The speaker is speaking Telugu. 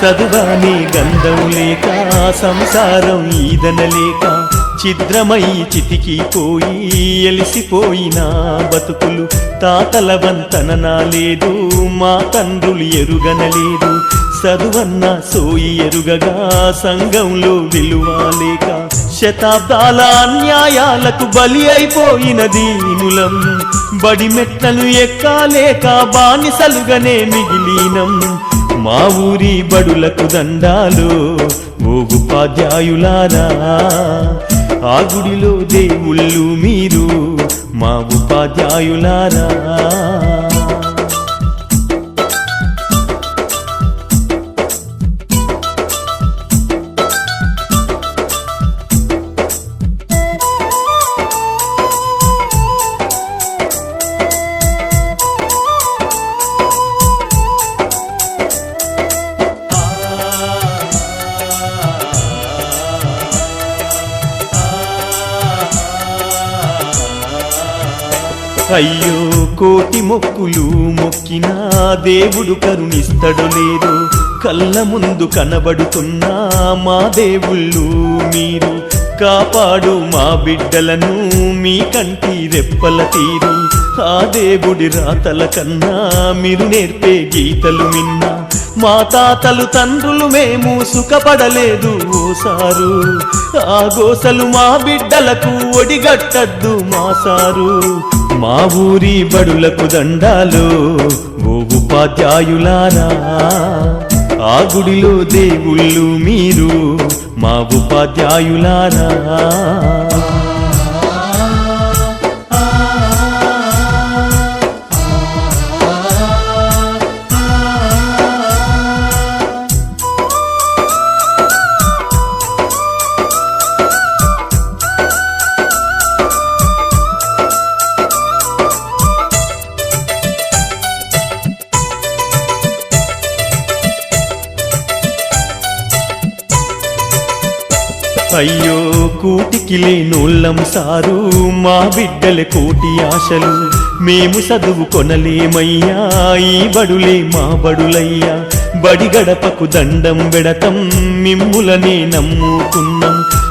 సదువాని గంధం లేక సంసారం ఈదనలేక ఛిద్రమై చితికిపోయి ఎలిసిపోయిన బతుకులు తాతల వంతన లేదు మా తండ్రులు ఎరుగనలేదు చదువన్న సోయి ఎరుగగా సంఘంలో విలువలేక శతాబ్దాల అన్యాయాలకు బలి అయిపోయిన దీనులం. బడి మెట్లను ఎక్కాలేక బానిసలుగానే మిగిలినం. మా ఊరి బడులకు దండాలు ఓ ఉపాధ్యాయులారా. ఆ గుడిలో దేవుళ్ళు మీరు మా ఉపాధ్యాయులారా. అయ్యో కోటి మొక్కులు మొక్కినా దేవుడు కరుణిస్తడు లేదు. కళ్ళ ముందు కనబడుతున్నా మా దేవుళ్ళు మీరు. కాపాడు మా బిడ్డలను మీ కంటి రెప్పల తీరు. ఆ దేవుడి రాతల కన్నా మీరు నేర్పే గీతలు మిన్నా మా తాతలు తండ్రులు మేము సుఖపడలేదు ఓసారు. ఆ గోసలు మా బిడ్డలకు ఒడిగట్టద్దు మా సారు. మా ఊరి బడులకు దండాలు ఓ ఉపాధ్యాయులారా. ఆ గుడిలో దేవుళ్ళు మీరు మా ఉపాధ్యాయులారా. అయ్యో కూటికి లేనోళ్ళం సారు మా బిడ్డల కోటి ఆశలు. మేము చదువు కొనలేమయ్యా ఈ బడులే మా బడులయ్యా. బడి గడపకు దండం వెడతం మిమ్ములనే నమ్ముకున్నాం.